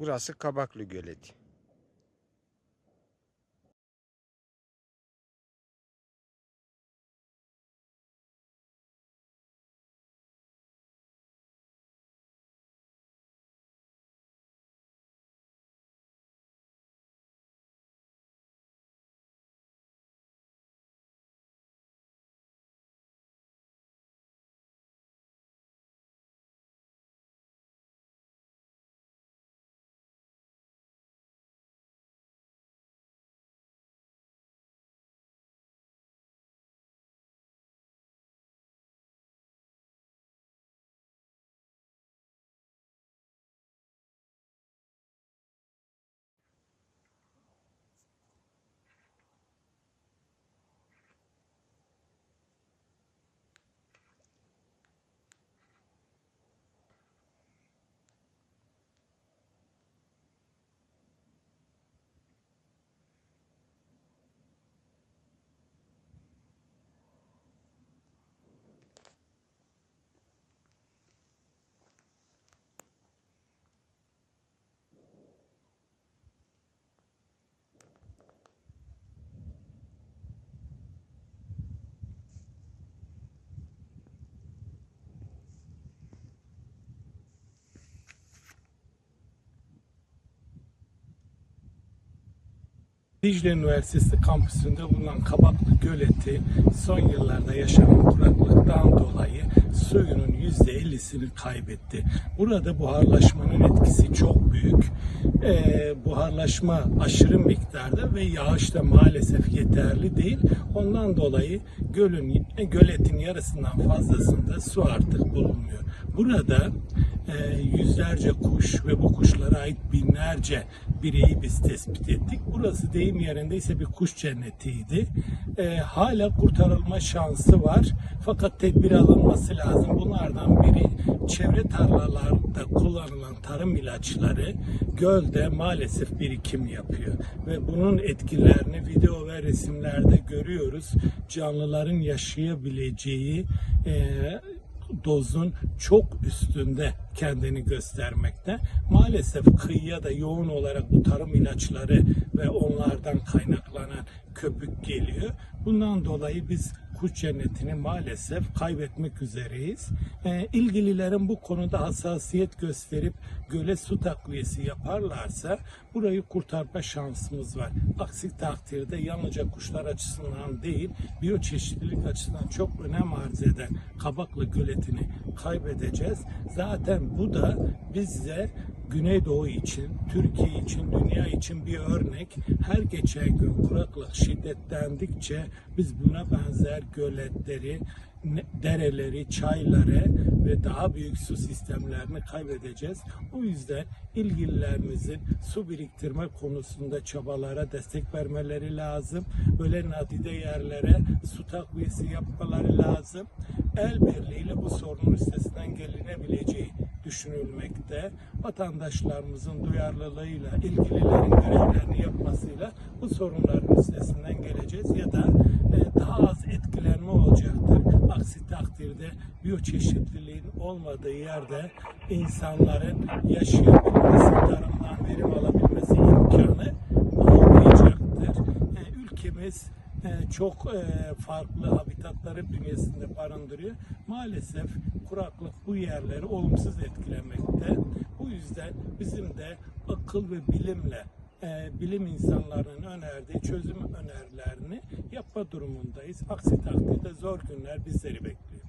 Burası Kabaklı Göleti. Dicle Üniversitesi kampüsünde bulunan Kabaklı Göleti son yıllarda yaşanan kuraklıktan dolayı suyunun %50'sini kaybetti. Burada buharlaşmanın etkisi çok büyük. Ee, buharlaşma aşırı miktarda ve yağış da maalesef yeterli değil. Ondan dolayı gölün göletin yarısından fazlasında su artık bulunmuyor. Burada e, yüzlerce kuş ve bu kuşlara ait binlerce bireyi biz tespit ettik. Burası deyim yerinde ise bir kuş cennetiydi. E, hala kurtarılma şansı var. Fakat tedbir alınması lazım. Bunlardan biri çevre tarlalarda kullanılan tarım ilaçları gölde maalesef birikim yapıyor. Ve bunun etkilerini video ve resimlerde görüyoruz. Canlıların yaşayabileceği e, dozun çok üstünde kendini göstermekte. Maalesef kıyıya da yoğun olarak bu tarım ilaçları ve onlardan kaynaklanan köpük geliyor. Bundan dolayı biz kuş cennetini maalesef kaybetmek üzereyiz. Ee, ilgililerin bu konuda hassasiyet gösterip göle su takviyesi yaparlarsa burayı kurtarma şansımız var. Aksi takdirde yalnızca kuşlar açısından değil, biyoçeşitlilik açısından çok önem arz eden Kabaklı göletini kaybedeceğiz. Zaten bu da bize Güneydoğu için, Türkiye için, dünya için bir örnek. Her geçen gün kuraklık şiddetlendikçe biz buna benzer göletleri, dereleri, çayları ve daha büyük su sistemlerini kaybedeceğiz. O yüzden ilgililerimizin su biriktirme konusunda çabalara destek vermeleri lazım. Böyle nadide yerlere su takviyesi yapmaları lazım. El birliğiyle bu sorunun üstesinden gelinebileceği düşünülmekte. Vatandaşlarımızın duyarlılığıyla, ilgililerin görevlerini yapmasıyla bu sorunların üstesinden geleceğiz ya da e, daha az etkilenme olacaktır. Aksi takdirde biyoçeşitliliğin olmadığı yerde insanların yaşayabilmesi, tarımdan verim alabilmesi imkanı olmayacaktır. E, ülkemiz çok e, farklı habitatları bünyesinde barındırıyor. Maalesef kuraklık bu yerleri olumsuz etkilemekte. Bu yüzden bizim de akıl ve bilimle e, bilim insanlarının önerdiği çözüm önerilerini yapma durumundayız. Aksi takdirde zor günler bizleri bekliyor.